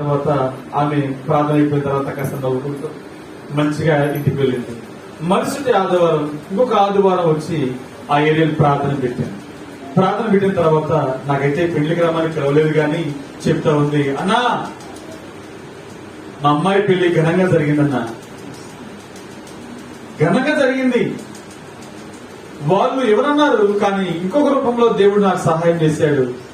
తర్వాత ఆమె ప్రార్థన అయిపోయిన తర్వాత కాస్త నవ్వుకుంటూ మంచిగా ఇంటికి వెళ్ళింది. మరుసటి ఆదివారం ఇంకొక ఆదివారం వచ్చి ఆ ఏరియాలో ప్రార్థన పెట్టాను. ప్రార్థన పెట్టిన తర్వాత నాకైతే పెళ్ళి గ్రామానికి కలవలేదు కానీ చెప్తా ఉంది అన్నా మా అమ్మాయి పెళ్ళి ఘనంగా జరిగిందన్నా. ఘనంగా జరిగింది. వాళ్ళు ఎవరన్నారు కానీ ఇంకొక రూపంలో దేవుడు నాకు సహాయం చేశాడు.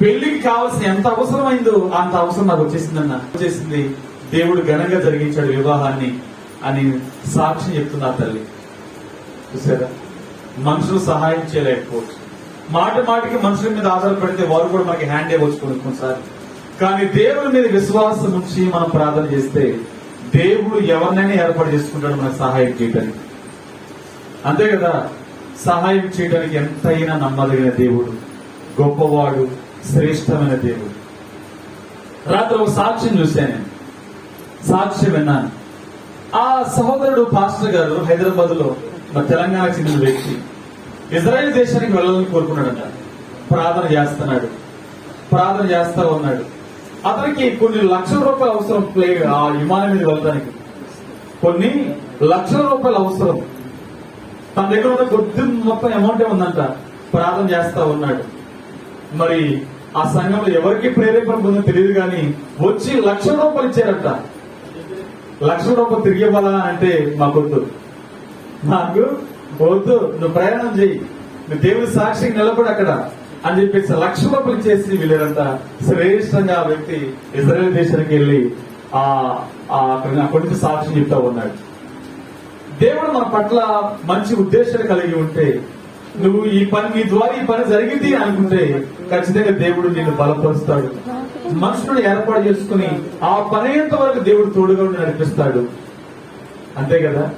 పెళ్ళికి కావాల్సిన ఎంత అవసరమైందో అంత అవసరం నాకు వచ్చేసిందన్న. వచ్చేసింది దేవుడు ఘనంగా జరిగించాడు వివాహాన్ని అని సాక్ష్యం చెప్తున్నా తల్లి. చూసారా? మనుషులు సహాయం చేయలేకపోవచ్చు. మాట మాటికి మనుషుల మీద ఆధారపడితే వారు కూడా మనకి హ్యాండ్ ఇవ్వచ్చు కొనుక్కోసారి కానీ దేవుడి మీద విశ్వాసం ఉంచి మనం ప్రార్థన చేస్తే దేవుడు ఎవరినైనా ఏర్పాటు చేసుకుంటాడు మనకు సహాయం చేయడానికి అంతే కదా? సహాయం చేయడానికి ఎంతైనా నమ్మదగిన దేవుడు. గొప్పవాడు శ్రేష్టమైన దేవుడు. రాత్రి ఒక సాక్ష్యం చూశాను. సాక్ష్యం విన్నాను. ఆ సహోదరుడు పాస్టర్ గారు హైదరాబాద్లో మన తెలంగాణకు చెందిన వ్యక్తి. ఇజ్రాయెల్ దేశానికి వెళ్ళాలని కోరుకున్నాడట. ప్రార్థన చేస్తున్నాడు. ప్రార్థన చేస్తా ఉన్నాడు. అతనికి కొన్ని లక్షల రూపాయలు అవసరం ప్లే ఆ విమానం మీద వెళ్ళడానికి. కొన్ని లక్షల రూపాయలు అవసరం. తన దగ్గర ఉన్న కొద్ది మొత్తం అమౌంట్ ఉందంట. ప్రార్థన చేస్తా ఉన్నాడు. మరి ఆ సంఘంలో ఎవరికి ప్రేరేపణ పొందో తెలియదు కానీ వచ్చి లక్ష రూపాయలు ఇచ్చారట. లక్ష రూపాయలు తిరిగి ఇవ్వాలా అంటే మాకొద్దు నాకు వద్దు. నువ్వు ప్రయాణం చేయి. నువ్వు దేవుడి సాక్షికి నిలబడి అక్కడ అని చెప్పేసి లక్ష రూపాయలు చేసి వీళ్ళంతా శ్రేష్టంగా ఆ వ్యక్తి ఇజ్రాయెల్ దేశానికి వెళ్ళి ఆ ఆ అక్కడ కొడుకు సాక్షి చెప్తా ఉన్నాడు. దేవుడు మన పట్ల మంచి ఉద్దేశాలు కలిగి ఉంటే నువ్వు ఈ పని నీ ద్వారా ఈ పని జరిగింది అనుకుంటే ఖచ్చితంగా దేవుడు నిన్ను బలపరుస్తాడు. మనుషులను ఏర్పాటు చేసుకుని ఆ పని వరకు దేవుడు తోడుగా నడిపిస్తాడు. అంతే కదా?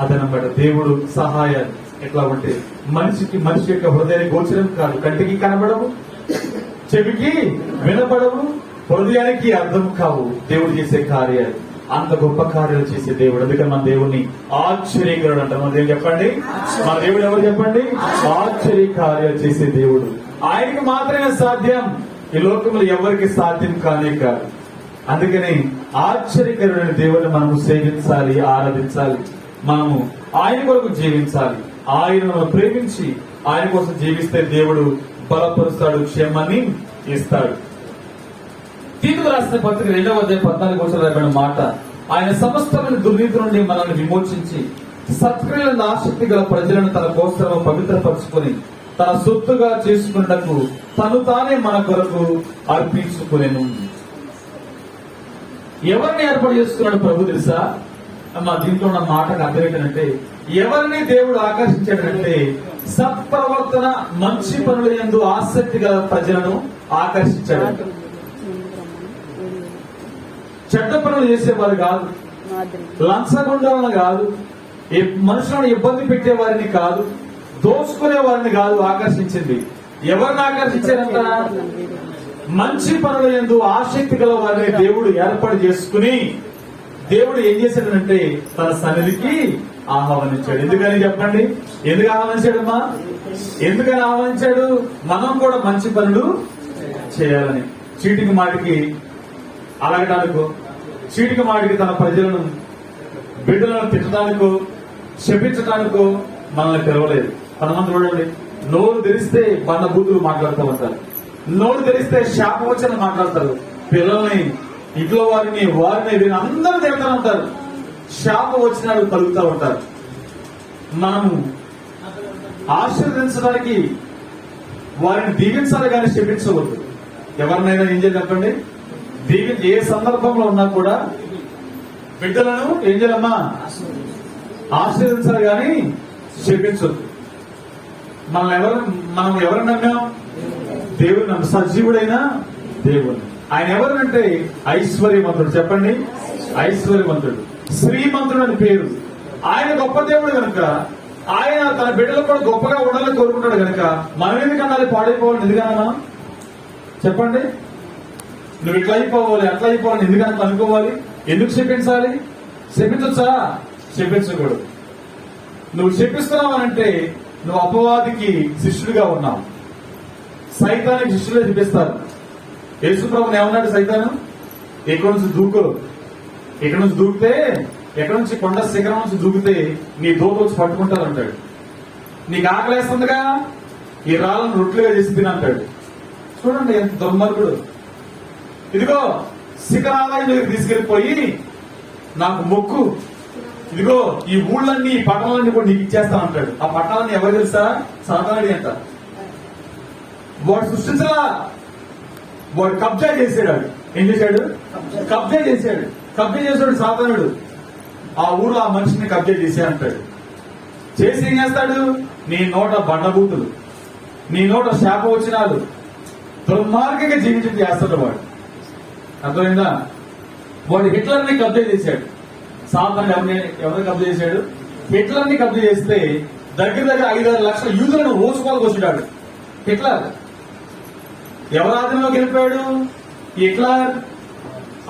అదనమాట దేవుడు సహాయం. ఎట్లా ఉంటే మనిషికి మనిషి యొక్క హృదయాన్ని గోచరం కాదు. కంటికి కనబడవు చెవికి వినపడవు హృదయానికి అర్థం కావు. దేవుడు చేసే కార్యాలు. అంత గొప్ప కార్యాలు చేసే దేవుడు. అందుకని మన దేవుడిని ఆశ్చర్యకరుడు అంటారు మన దేవుడు చెప్పండి? మన దేవుడు ఎవరు చెప్పండి? ఆశ్చర్య కార్యాలు చేసే దేవుడు. ఆయనకి మాత్రమే సాధ్యం. ఈ లోకంలో ఎవరికి సాధ్యం కానే కాదు. అందుకని ఆశ్చర్యకరుడైన దేవుడిని మనము సేవించాలి ఆరాధించాలి. మనము ఆయన కొరకు జీవించాలి. ఆయనను ప్రేమించి ఆయన కోసం జీవిస్తే దేవుడు బలపరుస్తాడు క్షేమాన్ని ఇస్తాడు. తీర్పు రాసిన పత్రిక రెండవ అధ్యాయం పద్నాలుగు వచ్చిన రాబడిన మాట ఆయన సమస్తమైన దుర్నీతి నుండి మనల్ని విమోచించి సత్క్రియలను ఆసక్తి గల ప్రజలను తన కోసం పవిత్రపరుచుకొని తన సొత్తుగా చేసుకున్నకు తను తానే మన కొరకు అర్పించుకునేను. ఎవరిని ఏర్పాటు చేసుకున్నాడు ప్రభు తెలుసా? మా దీంట్లో ఉన్న మాటకు అర్థం ఏంటంటే ఎవరిని దేవుడు ఆకర్షించాడంటే సత్ప్రవర్తన మంచి పనుల ఎందు ఆసక్తి గల ప్రజలను ఆకర్షించాడు. చెడ్డ పనులు చేసేవారు కాదు. లంచగొండాలను కాదు. మనుషులను ఇబ్బంది పెట్టే వారిని కాదు. దోచుకునే వారిని కాదు ఆకర్షించింది. ఎవరిని ఆకర్షించారంట? మంచి పనుల ఎందు ఆసక్తి గల వారిని దేవుడు ఏర్పాటు చేసుకుని దేవుడు ఏం చేశాడంటే తన సన్నిధికి ఆహ్వానించాడు. ఎందుకని చెప్పండి? ఎందుకు ఆహ్వానించాడమ్మా? ఎందుకని ఆహ్వానించాడు? మనం కూడా మంచి పనులు చేయాలని. చీటికి మాటికి అలగడానికో చీటికి మాటికి తన ప్రజలను బిడ్డలను తిట్టడానికో శపించడానికో మనల్ని పిలవలేదు పదమంది చూడండి. నోరు తెరిస్తే బండ బూతులు మాట్లాడుతూ ఉంటారు. నోరు తెరిస్తే శాపవచనం మాట్లాడతారు. పిల్లల్ని ఇంట్లో వారిని వారిని వీరిని అందరూ తిడతా ఉంటారు. శాప వచ్చినాడు కలుగుతూ ఉంటారు. మనము ఆశీర్వదించడానికి వారిని దీవించాలి కానీ శపించవద్దు ఎవరినైనా ఏం చేయాలి చెప్పండి? దీవి ఏ సందర్భంలో ఉన్నా కూడా బిడ్డలను ఏం చేయాలమ్మా? ఆశీర్వదించాలి కానీ శపించొద్దు మనం ఎవరు మనం ఎవరు నమ్మాం? దేవుడు నమ్మ సజీవుడైన దేవుడు. ఆయన ఎవరంటే ఐశ్వర్యవంతుడు. చెప్పండి. ఐశ్వర్యవంతుడు. శ్రీమంతుడు అని పేరు. ఆయన గొప్ప దేవుడు కనుక ఆయన తన బిడ్డలు కూడా గొప్పగా ఉండాలని కోరుకుంటాడు కనుక మనం ఎందుకన్నా పాడైపోవాలి ఎందుకన్నా చెప్పండి. నువ్వు ఇట్లా అయిపోవాలి అట్లా అయిపోవాలి ఎందుకంత అనుకోవాలి? ఎందుకు చెప్పించాలి? చెప్పించొచ్చా? చెప్పించకూడదు. నువ్వు చెప్పిస్తున్నావు అంటే నువ్వు అపవాదికి శిష్యుడిగా ఉన్నావు. సైతానికి శిష్యులే చూపిస్తారు యేసుప్రభుని ఏమన్నాడు సైతాను? ఇక్కడ నుంచి దూకు. ఇక్కడ నుంచి దూకితే ఎక్కడ నుంచి కొండ శిఖరం నుంచి దూకితే నీ దూకు వచ్చి పట్టుకుంటారు అంటాడు. నీకు ఆకలేస్తుందిగా? ఈ రాళ్ళను రొట్టెలుగా చేసి తినంటాడు చూడండి ఎంత దుర్మార్గుడు. ఇదిగో శిఖరాలయం దగ్గర తీసుకెళ్ళిపోయి నాకు మొక్కు. ఇదిగో ఈ ఊళ్ళన్నీ ఈ పట్టణాలన్నీ కూడా నీకు ఇచ్చేస్తానంటాడు ఆ పట్టణాన్ని ఎవరు తెలుసా? సాతానుడి అంట. వాడు సృష్టించలా. వాడు కబ్జా చేసేవాడు వాడు. ఏం చేశాడు? కబ్జా చేశాడు. కబ్జా చేశాడు సాతానుడు ఆ ఊరు ఆ మనిషిని కబ్జా చేసే అంటాడు. చేసి ఏం చేస్తాడు? నీ నోట బండబూతులు. నీ నోట శాప వచ్చినాలు దుర్మార్గంగా జీవించి చేస్తాడు వాడు. అర్థమైందా? వాడు హిట్లర్ని కబ్జా చేశాడు. సాధారణ ఎవరిని కబ్జా చేశాడు? హిట్లర్ని కబ్జా చేస్తే దగ్గర దగ్గర ఐదారు లక్షల యూదులను రోజుకోలకు వచ్చాడు హిట్లర్. ఎవరి ఆధీనంలోకి వెళ్ళిపోయాడు? హిట్లర్.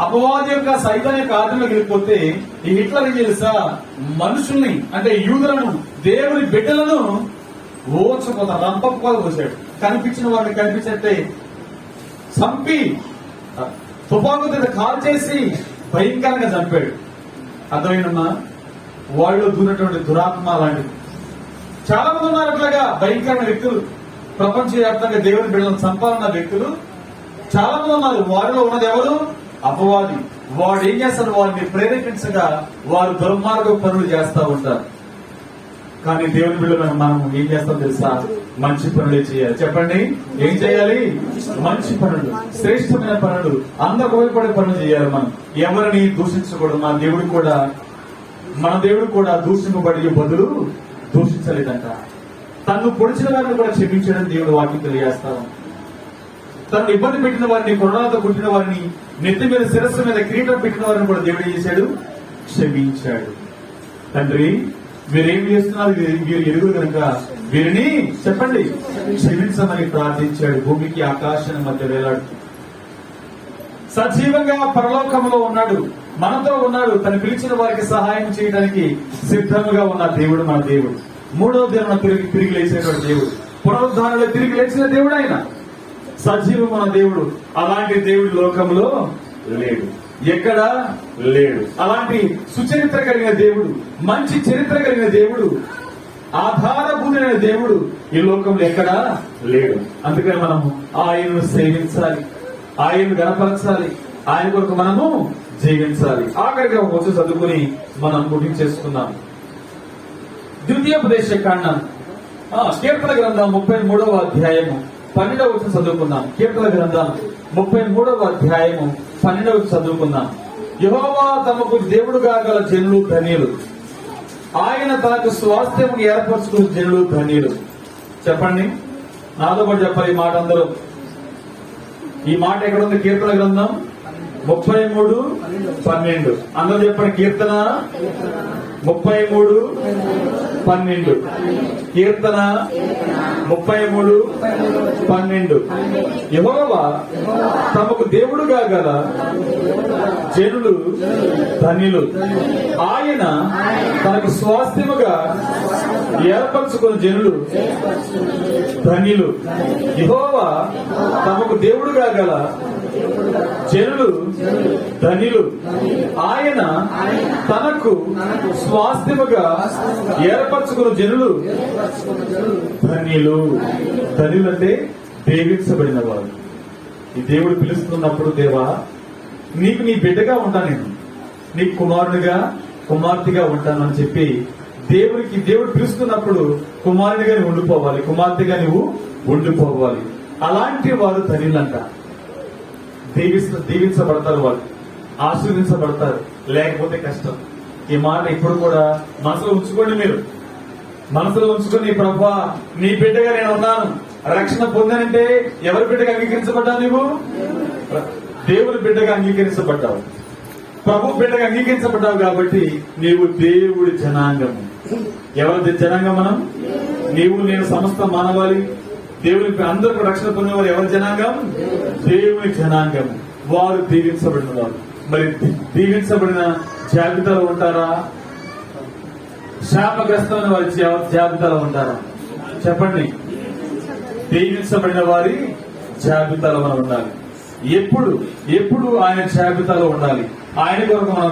అపవాది యొక్క సైతం యొక్క ఆధీనంలోకి వెళ్ళిపోతే ఈ హిట్లర్ ఏం తెలుసా మనుషుల్ని అంటే యూదులను దేవుని బిడ్డలను ఓచకోత రంపకోత వచ్చాడు కనిపించిన వాడిని కనిపించట్టే చంపి తుపాకు మీద కాల్ చేసి భయంకరంగా చంపాడు. అర్థమైందమ్మా? వాళ్ళు దూరినటువంటి దురాత్మ లాంటిది చాలా మంది ఉన్నారు అట్లాగా భయంకరమైన వ్యక్తులు. ప్రపంచ వ్యాప్తంగా దేవుని బిడ్డలను సంపాదన వ్యక్తులు చాలా మంది ఉన్నారు. వారిలో ఉన్నది ఎవరు? అపవాది. వాడు ఏం చేస్తారు వారిని ప్రేరేపించగా వారు దుర్మార్గ పనులు చేస్తూ ఉంటారు. కానీ దేవుని బిడ్డలను మనం ఏం చేస్తాం తెలుసా? మంచి పనులే చేయాలి. చెప్పండి? ఏం చేయాలి? మంచి పనులు. శ్రేష్టమైన పనులు. అందరికి పనులు చేయాలి మనం. ఎవరిని దూషించకూడదు. మన దేవుడు కూడా మన దేవుడు కూడా దూషింపబడి బదులు దూషించలేదంట. తను పొడిచిన వారిని కూడా క్షమించడం దేవుడు వాక్యం తెలియజేస్తాను తను ఇబ్బంది పెట్టిన వారిని కొరడాలతో కుట్టిన వారిని నెత్తి మీద శిరస్సు మీద కిరీటం పెట్టిన వారిని కూడా దేవుడు చేశాడు? క్షమించాడు. తండ్రి మీరేం చేస్తున్నారు? మీరు ఎరుగురు కనుక వీరిని చెప్పండి. క్షమించమని ప్రార్థించాడు. భూమికి ఆకాశాన్ని మధ్య వేలాడుతూ. సజీవంగా పరలోకంలో ఉన్నాడు. మనతో ఉన్నాడు. తను పిలిచిన వారికి సహాయం చేయడానికి సిద్ధంగా ఉన్న దేవుడు మన దేవుడు. మూడవ దేవుడు తిరిగి తిరిగి లేచినటువంటి దేవుడు. పునరుద్ధానంలో తిరిగి లేచిన దేవుడు ఆయన. సజీవం మన దేవుడు. అలాంటి దేవుడు లోకంలో లేడు. ఎక్కడ? లేడు. అలాంటి సుచరిత్ర కలిగిన దేవుడు. మంచి చరిత్ర కలిగిన దేవుడు ఆధారభూతుడైన దేవుడు ఈ లోకంలో ఎక్కడా లేడు. అందుకని మనము ఆయనను సేవించాలి. ఆయనను గణపరచాలి. ఆయన కొరకు మనము జీవించాలి. ఆఖరిగా వచ్చి చదువుకుని మనం ముగించేసుకున్నాం ద్వితీయోపదేశ కాండం ఆ, కీర్తన గ్రంథం ముప్పై మూడవ అధ్యాయము. పన్నెండవ వచ్చి చదువుకుందాం. కీర్తన గ్రంథం ముప్పై మూడవ అధ్యాయము. పన్నెండవ చదువుకున్నాం చదువుకుందాం. యహోవా తమకు దేవుడుగా గల జనులు ధన్యులు. ఆయన తనకు స్వాస్థ్యం ఏర్పరచుకున్న జనులు ధన్యులు. చెప్పండి. నాతో పాటు చెప్పాలి ఈ మాట అందరూ. ఈ మాట ఎక్కడుంది? కీర్తన గ్రంథం ముప్పై మూడు పన్నెండు. అందరూ చెప్పండి కీర్తన ముప్పై మూడు పన్నెండు. కీర్తన ముప్పై మూడు పన్నెండు. యహోవా తమకు దేవుడుగా గల జనులు ధనిలు. ఆయన తనకు స్వాస్థ్యముగా ఏర్పరచుకున్న జనులు ధనిలు. యహోవా తమకు దేవుడుగా గల జనులు ధనిలు ఆయన తనకు స్వాస్థ్యముగా ఏర్పరచుకున్న జనులు. ధనిలు. ధనిలు అంటే దేవించబడిన వారు ఈ దేవుడు పిలుస్తున్నప్పుడు దేవా నీకు నీ బిడ్డగా ఉంటాను నేను. నీకు కుమారుడిగా కుమార్తెగా ఉంటానని చెప్పి దేవుడికి దేవుడు పిలుస్తున్నప్పుడు కుమారుడిగా నువ్వు ఉండిపోవాలి. కుమార్తెగా నువ్వు ఉండిపోవాలి. అలాంటి వారు ధనిలంట. దీవిస్త దీవించబడతారు వాళ్ళు. ఆశీర్వదించబడతారు. లేకపోతే కష్టం. ఈ మాట ఇప్పుడు కూడా మనసులో ఉంచుకోండి మీరు. మనసులో ఉంచుకొని ప్రభా నీ బిడ్డగా నేను ఉన్నాను. రక్షణ పొందానంటే ఎవరి బిడ్డగా అంగీకరించబడ్డావు నీవు? దేవుని బిడ్డగా అంగీకరించబడ్డావు. ప్రభు బిడ్డగా అంగీకరించబడ్డావు కాబట్టి నీవు దేవుడి జనాంగము. ఎవరి జనాంగం మనం? నీవు నేను సమస్త మానవాళి. దేవుని అందరూ రక్షణ పొందినవారు ఎవరి? జనాంగం? దేవుని జనాంగం. వారు దీవించబడిన వారు మరి దీవించబడిన జాబితాలో ఉంటారా? శాపగ్రస్తమైన వారి జాబితాలో ఉంటారా? చెప్పండి. దీవించబడిన వారి జాబితాలో మనం ఉండాలి. ఎప్పుడు? ఎప్పుడు ఆయన జాబితాలో ఉండాలి? ఆయన కొరకు మనం